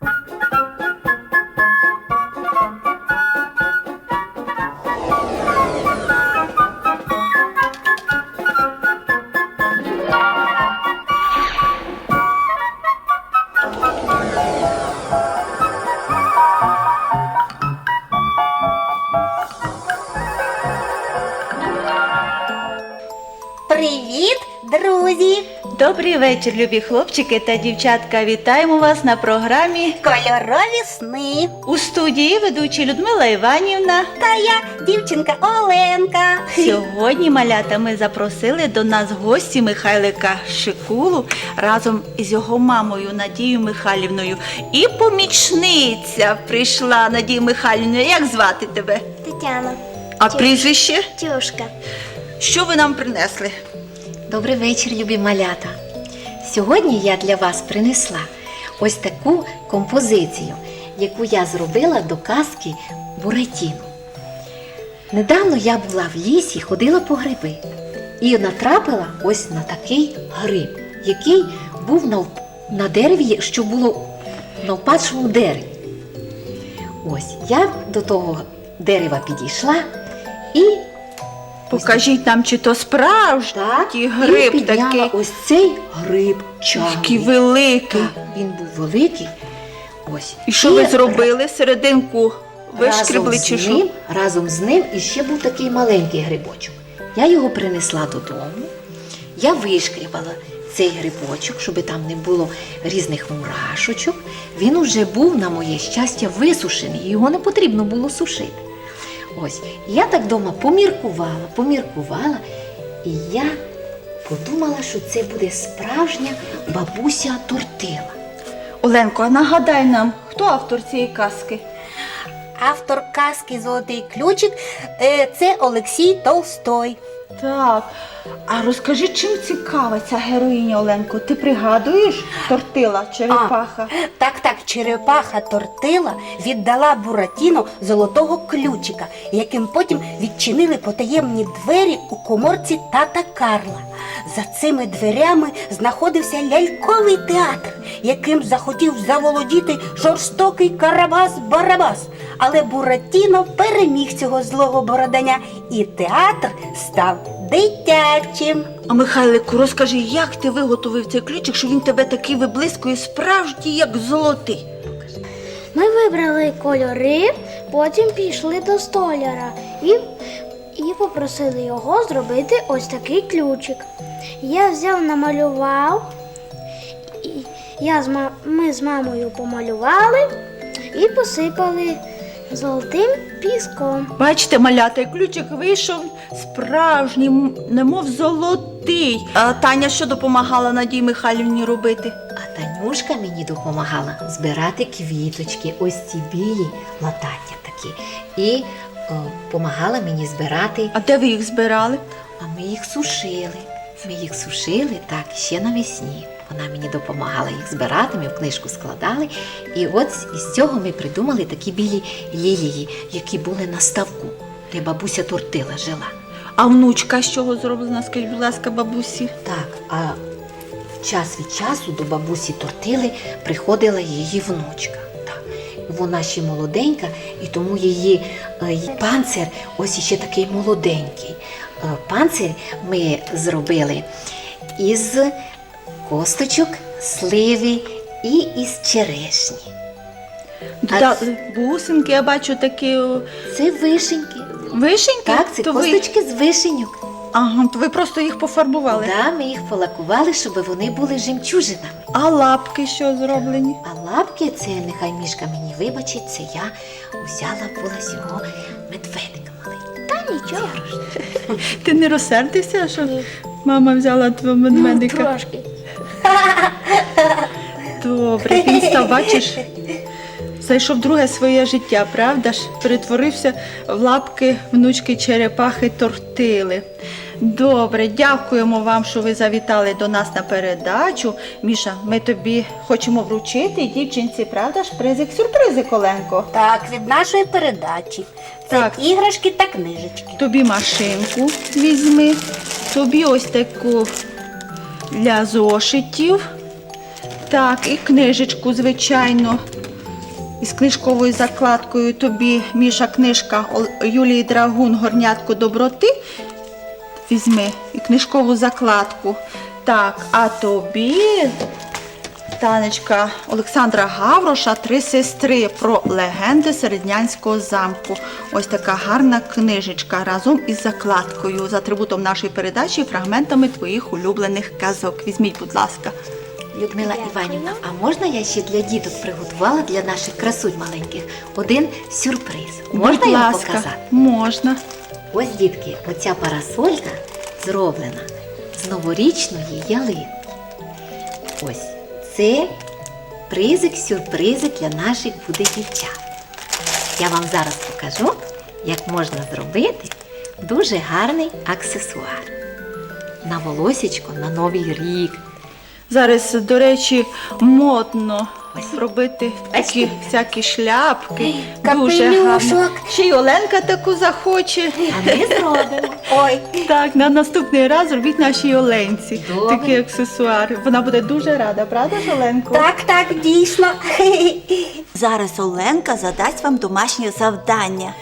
Bye. Добрий вечір, любі хлопчики та дівчатка. Вітаємо вас на програмі Кольорові сни. у студії ведучі Людмила Іванівна. Та я дівчинка Оленка. Сьогодні малята ми запросили до нас гості Михайлика Шикулу разом із його мамою Надією Михайлівною. І помічниця прийшла Надія Михайлівна. Як звати тебе? Тетяна, А прізвище? тюшка. Що ви нам принесли? Добрий вечір, любі малята. Сьогодні я для вас принесла ось таку композицію, яку я зробила до казки Буратіно. Недавно я була в лісі, ходила по гриби і натрапила ось на такий гриб, який був на, на дереві, що було на впадшому дереві. Ось я до того дерева підійшла і Покажіть нам, чи то справжній і гриб підняла такий, ось цей гриб чорний. такий великий. Так, він був великий. Ось. І що ви зробили серединку? Вишкребли разом чи що? ним, разом з ним і ще був такий маленький грибочок. Я його принесла додому. Я вишкрібала цей грибочок, щоб там не було різних мурашочок. Він уже був, на моє щастя, висушений, його не потрібно було сушити. Ось, я так вдома поміркувала, поміркувала, і я подумала, що це буде справжня бабуся тортила. Оленко, нагадай нам, хто автор цієї казки? Автор казки Золотий ключик е, це Олексій Толстой. Так. А розкажи, чим цікава ця героїня Оленко? Ти пригадуєш тортила черепаха? Так, так, черепаха тортила віддала Буратіно золотого ключика, яким потім відчинили потаємні двері у коморці тата Карла. За цими дверями знаходився ляльковий театр, яким захотів заволодіти жорстокий Карабас-Барабас. Але Буратіно переміг цього злого бороданя, і театр став дитячим. А Михайлику, розкажи, як ти виготовив цей ключик, що він тебе такий виблискує справжній, як золотий. Ми вибрали кольори, потім пішли до столяра і, і попросили його зробити ось такий ключик. Я взяв, намалював, і я з ми з мамою помалювали і посипали золотим піском. Бачите, малята, ключик вийшов справжній, немов золотий. А Таня що допомагала Надії Михайлівні робити? А Танюшка мені допомагала збирати квіточки, ось ці білі латаття такі. І допомагала мені збирати, А де ви їх збирали? а ми їх сушили. Ми їх сушили так ще навесні. Вона мені допомагала їх збирати, ми в книжку складали. І от із цього ми придумали такі білі лілії, які були на ставку, де бабуся тортила жила. А внучка з чого зроблена? Скажіть, будь ласка, бабусі. Так, а час від часу до бабусі тортили приходила її внучка. Так. Вона ще молоденька, і тому її е, панцир ось іще такий молоденький. Е, Панцир ми зробили із косточок, сливи і із черешні. Додали бусинки, я бачу такі Це вишеньки. вишеньки. Так, це То ви... косточки з вишеньок. Ага, то ви просто їх пофарбували. Да, ми їх полакували, щоб вони були жемчужинами. А лапки що зроблені? А лапки, це нехай мішка мені вибачить, це я взяла була з його медведика маленького. Та нічого. Ти не розсердився, що мама взяла твого медведика? Трошки. Добре, він став, бачиш, зайшов друге своє життя, правда ж? Перетворився в лапки внучки черепахи тортили. Добре, дякуємо вам, що ви завітали до нас на передачу. Міша, ми тобі хочемо вручити дівчинці, правда ж, призик сюрпризик, Оленко. Так, від нашої передачі. Це Так. іграшки та книжечки. Тобі машинку візьми, тобі ось таку для зошитів. Так, і книжечку, звичайно. із книжковою закладкою тобі, Міша, книжка Юлії Драгун Горнятко доброти. Візьми і книжкову закладку. Так, а тобі, Танечка Олександра Гавроша, три сестри про легенди середнянського замку. Ось така гарна книжечка разом із закладкою з атрибутом нашої передачі, фрагментами твоїх улюблених казок. Візьміть, будь ласка. Людмила Іванівна, а можна я ще для діток приготувала для наших красунь маленьких один сюрприз? Можна будь його ласка, показати? можна. Ось, дітки, оця парасолька зроблена з новорічної ялинки. Ось це призик, сюрпризик для наших буде дівчат. Я вам зараз покажу, як можна зробити дуже гарний аксесуар. На волосічко на новий рік. Зараз, до речі, модно. Робити такі всякі шляпки. Дуже гарно. Ще й Оленка таку захоче. А ми зробимо. Ой, Так, на наступний раз робіть нашій Оленці Добре. такий аксесуар. Вона буде дуже рада, правда ж, Оленко? так, так, дійсно. Зараз Оленка задасть вам домашнє завдання.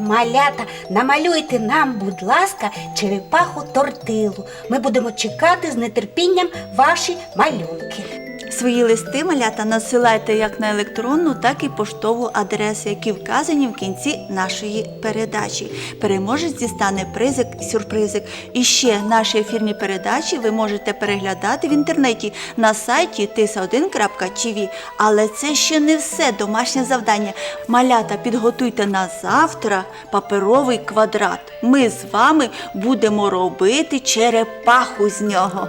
Малята, намалюйте нам, будь ласка, черепаху тортилу. Ми будемо чекати з нетерпінням ваші малюнки. Свої листи малята надсилайте як на електронну, так і поштову адресу, які вказані в кінці нашої передачі. Переможець дістане призик, сюрпризик. І ще наші ефірні передачі ви можете переглядати в інтернеті на сайті tisa1.tv. Але це ще не все домашнє завдання. Малята, підготуйте на завтра паперовий квадрат. Ми з вами будемо робити черепаху з нього.